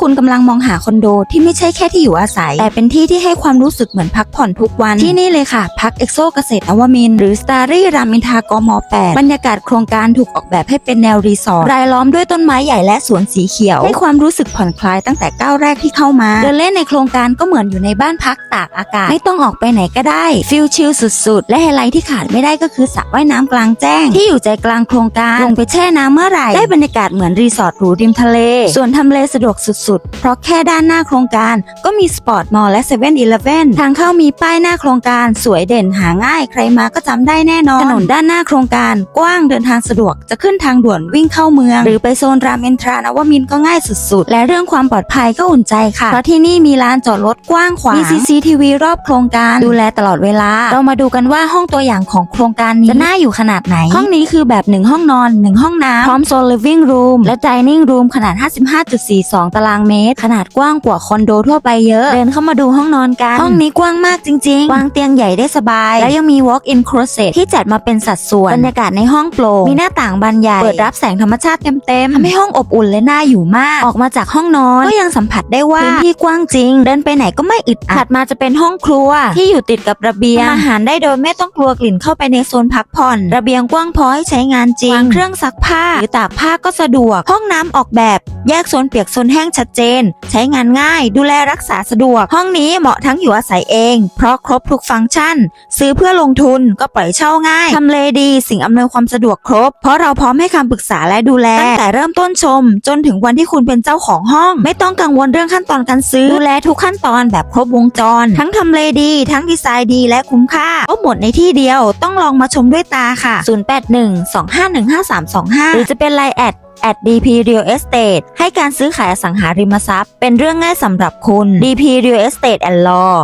คุณกำลังมองหาคอนโดที่ไม่ใช่แค่ที่อยู่อาศัย แต่เป็นที่ที่ให้ความรู้สึกเหมือนพักผ่อนทุกวัน ที่นี่เลยค่ะพักเอ็กโซเกษตรนวมิน หรือสตาร์รี่รามินทากม 8 บรรยากาศโครงการถูกออกแบบให้เป็นแนวรีสอร์ทรายล้อมด้วยต้นไม้ใหญ่และสวนสีเขียว ให้ความรู้สึกผ่อนคลายตั้งแต่ก้าวแรกที่เข้ามา เดินเล่นในโครงการก็เหมือนอยู่ในบ้านพักตากอากาศ ไม่ต้องออกไปไหนก็ได้ฟิลชิลสุดๆ และไฮไลท์ที่ขาดไม่ได้ก็คือสระว่ายน้ำกลางแจ้ง ที่อยู่ใจกลางโครงการลงไปแช่น้ำเมื่อไหร่ได้บรรยากาศเหมือนรีสอร์ทหรูริมทะเล ส่วนทำเลสะดวกสุดๆ เพราะแค่ด้านหน้าโครงการก็มีสปอร์ตมอลล์และเซเว่นอีเลฟเว่นทางเข้ามีป้ายหน้าโครงการสวยเด่นหาง่าย ใครมาก็จำได้แน่นอน ถนนด้านหน้าโครงการกว้างเดินทางสะดวกจะขึ้นทางด่วนวิ่งเข้าเมือง หรือไปโซนรามอินทรานวมินก็ง่ายสุดๆ และเรื่องความปลอดภัยก็อุ่นใจค่ะ เพราะที่นี่มีลานจอดรถกว้างขวางมี CCTV รอบโครงการดูแลตลอดเวลา เรามาดูกันว่าห้องตัวอย่างของโครงการนี้จะน่าอยู่ขนาดไหน ห้องนี้คือแบบ1ห้องนอน1ห้องน้ำพร้อมโซน living room และ dining room ขนาด 55.42 ตารางเมตร ขนาดกว้างกว่าคอนโดทั่วไปเยอะ เดินเข้ามาดูห้องนอนกัน ห้องนี้กว้างมากจริงๆ วางเตียงใหญ่ได้สบาย แล้วยังมี walk-in closet ที่จัดมาเป็นสัดส่วน บรรยากาศในห้องโปร่ง มีหน้าต่างบานใหญ่ เปิดรับแสงธรรมชาติเต็มๆทำให้ห้องอบอุ่นและน่าอยู่มาก ออกมาจากห้องนอนก็ยังสัมผัสได้ว่าพื้นที่กว้างจริง เดินไปไหนก็ไม่อึดอัด ถัดมาจะเป็นห้องครัว ที่อยู่ติดกับระเบียงทำอาหารได้โดยไม่ต้องกลัวกลิ่นเข้าไปในโซนพักผ่อน ระเบียงกว้างพอให้ใช้งานจริงวางเครื่องซักผ้าหรือตากผ้าก็สะดวก ห้องน้ำออกแบบ แยกโซนเปียกโซนแห้งชัดเจน ใช้งานง่าย ดูแลรักษาสะดวก ห้องนี้เหมาะทั้งอยู่อาศัยเอง เพราะครบทุกฟังก์ชัน ซื้อเพื่อลงทุนก็ปล่อยเช่าง่ายทำเลดี สิ่งอำนวยความสะดวกครบ เพราะเราพร้อมให้คำปรึกษาและดูแลตั้งแต่เริ่มต้นชม จนถึงวันที่คุณเป็นเจ้าของห้อง ไม่ต้องกังวลเรื่องขั้นตอนการซื้อดูแลทุกขั้นตอนแบบครบวงจร ทั้งทำเลดี ทั้งดีไซน์ดี และคุ้มค่าครบหมดในที่เดียวต้องลองมาชมด้วยตาค่ะ 0812515325 หรือจะเป็นไลน์แอด at DP Real Estate ให้การซื้อขายอสังหาริมทรัพย์ เป็นเรื่องง่ายสำหรับคุณ DP Real Estate and Law